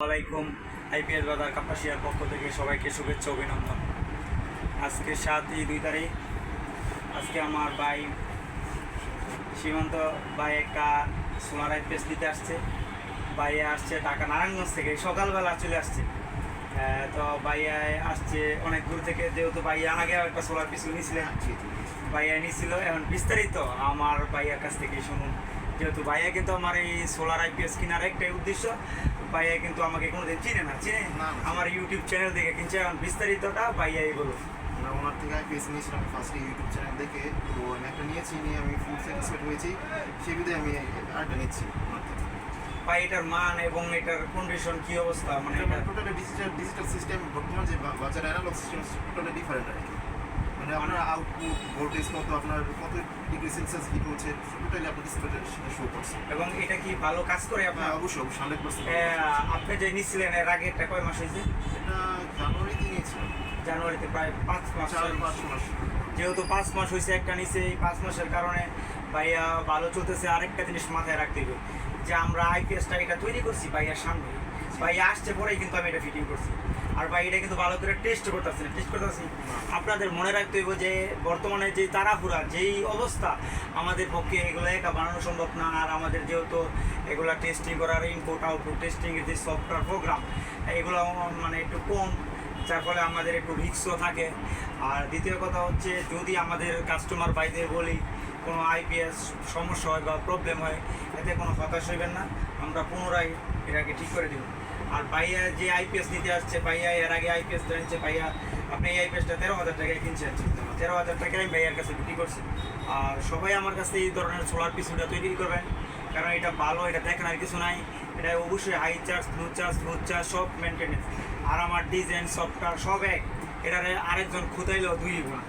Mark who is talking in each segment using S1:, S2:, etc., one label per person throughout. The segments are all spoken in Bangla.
S1: আলাইকুম, আইপিএল বাজার কাপাসিয়ার পক্ষ থেকে সবাইকে শুভেচ্ছা অভিনন্দন। আজকে সাতই দুই তারিখ। আজকে আমার ভাই সীমান্ত ভাই একটা সোনার আইপিএস দিতে আসছে। ভাইয়া আসছে ঢাকা নারায়ণগঞ্জ থেকে, সকালবেলা চলে আসছে। তো ভাইয়া আসছে অনেক দূর থেকে, যেহেতু ভাইয়া আগে একটা সোলার পিস নিয়েছিলেন ভাইয়া নিয়েছিল এখন বিস্তারিত আমার ভাইয়ার কাছ থেকে শুনুন। যেহেতু ভাইয়া কিন্তু আমার এই সোলার আইপিএস কেনার একটাই উদ্দেশ্য। ভাইয়া কিন্তু আমাকে কোনোদিন চিনে না চিনে। আমার ইউটিউব চ্যানেল দেখে কিনছে এখন বিস্তারিতটা ভাইয়াই বলো।
S2: আমরা ওনার থেকে আইপিএস নিয়েছিলাম ফার্স্টে ইউটিউব চ্যানেল দেখে তো আমি একটা নিয়েছি নিয়ে আমি ফুল স্যাটিসফাইড হয়েছি। সেই বিধে আমি আরেকটা নিচ্ছি
S1: ভাই এটার মান এবং এটার কন্ডিশন কি অবস্থা? মানে এটা
S2: টোটালি ডিজিটাল ডিজিটাল সিস্টেম বর্তমান যে বা- বাচ্চার অ্যানালগ সিস্টেম টোটালি ডিফারেন্ট আর কি। মানে আপনার আউটপুট ভোল্টেজ কত আপনার কত ডিগ্রি সেলসিয়াস হিট হচ্ছে টোটালি আপনার ডিসপ্লেতে সেটা শো করছে
S1: এবং এটা কি ভালো কাজ করে
S2: হ্যাঁ
S1: আপনার?
S2: অবশ্যই অবশ্যই হান্ড্রেড পার্সেন্ট
S1: আপনি যে নিচ্ছিলেন এর আগে এটা কয় মাস হয়েছে?
S2: এটা জানুয়ারিতে নিয়েছিলাম
S1: জানুয়ারিতে প্রায় পাঁচ মাস
S2: পাঁচ মাস।
S1: যেহেতু পাঁচ মাস হয়েছে একটা নিচে এই পাঁচ মাসের কারণে ভাইয়া ভালো চলতেছে আরেকটা জিনিস মাথায় রাখতে হবে। যে আমরা আইপিএসটা এটা তৈরি করছি ভাইয়ার সামনে। ভাইয়া আসছে পরেই কিন্তু আমি এটা ফিটিং করছি। আর ভাই এটা কিন্তু ভালো করে টেস্ট করতেছি না। টেস্ট করতেছি আপনাদের মনে রাখতে হইব যে, বর্তমানে যে তাড়াহুড়া, যেই অবস্থা, আমাদের পক্ষে এগুলো একা বানানো সম্ভব না। আর আমাদের যেহেতু এগুলো টেস্টিং করার ইনপুট আউটপুট টেস্টিংয়ের যে সফটওয়্যার প্রোগ্রাম এগুলো মানে একটু কম, যার ফলে আমাদের একটু রিক্সও থাকে। আর দ্বিতীয় কথা হচ্ছে, যদি আমাদের কাস্টমার বাইদের বলি কোনো আইপিএস সমস্যা হয় বা প্রবলেম হয়, এতে কোনো হতাশ হইবেন না। আমরা পুনরায় এটাকে ঠিক করে দিব। আর ভাইয়া যে আইপিএস নিতে আসছে, ভাইয়া এর আগে আইপিএস জানছে ভাইয়া আপনি এই আইপিএসটা তেরো হাজার টাকায় কিনছেন। তেরো হাজার টাকায় আমি ভাইয়ার কাছে বিক্রি করছি। আর সবাই আমার কাছে এই ধরনের সোলার পিসুটা তৈরি করবেন। কারণ এটা ভালো, এটা দেখেন আর কিছু নাই। এটা অবশ্যই high charge low charge full charge সব মেনটেনেন্স আর আমার ডিজাইন সফটওয়্যার সব এক। এটারে আরেকজন খুদাইলেও দুই গুণ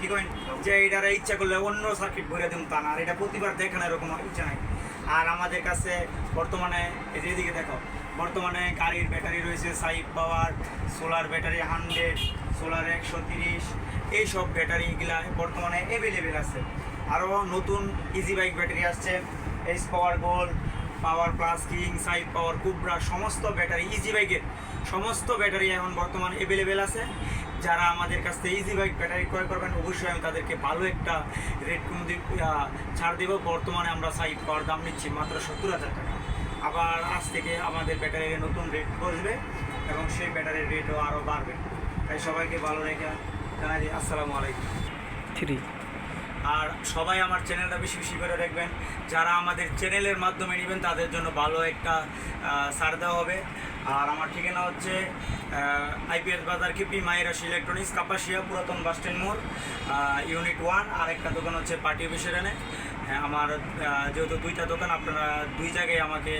S1: কি করেন যে এটারে ইচ্ছা করলে অন্য সার্কিট ভরে দিন তা না, আর এটা প্রতিবার দেখেন এরকম ইচ্ছা নাই। আর আমাদের কাছে বর্তমানে, এই এদিকে দেখো, বর্তমানে গাড়ির ব্যাটারি রয়েছে side power, solar battery hundred, solar একশো তিরিশ, এইসব ব্যাটারিগুলা বর্তমানে অ্যাভেলেবেল আছে। আরও নতুন ইজি বাইক ব্যাটারি আসছে H power gold power plus, king side power, কুবরা, সমস্ত ব্যাটারি ইজি বাইকের সমস্ত ব্যাটারি এখন বর্তমানে অ্যাভেলেবেল আছে। যারা আমাদের কাছ থেকে ইজি বাইক ব্যাটারি ক্রয় করবেন, অবশ্যই আমি তাদেরকে ভালো একটা রেট দিব ছাড় দেবো। বর্তমানে আমরা সাইড পাওয়ার দাম নিচ্ছি মাত্র সত্তর হাজার টাকা। আবার আজ থেকে আমাদের ব্যাটারির নতুন রেট বসবে এবং সেই ব্যাটারির রেটও আরও বাড়বে। তাই সবাইকে ভালো রেখে জানাই আসসালামু আলাইকুম।
S3: থ্রি।
S1: আর সবাই আমার চ্যানেলটা বেশি বেশি করে দেখবেন। যারা আমাদের চ্যানেলের মাধ্যমে নেবেন তাদের জন্য ভালো একটা ছাড় দেওয়া হবে। আর আমার ঠিকানা হচ্ছে আইপিএস বাজার কিপি মায়েরাস ইলেকট্রনিক্স কাপাসিয়া পুরাতন বাস স্ট্যান্ড মোড় ইউনিট ওয়ান আর একটা দোকান হচ্ছে পার্টি অফিসের এনে হ্যাঁ, আমার যেহেতু দুইটা দোকান আপনারা দুই জায়গায় আমাকে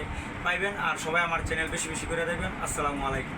S1: পাইবেন। আর সবাই আমার চ্যানেল বেশি বেশি করে দেখবেন। আসসালামু আলাইকুম।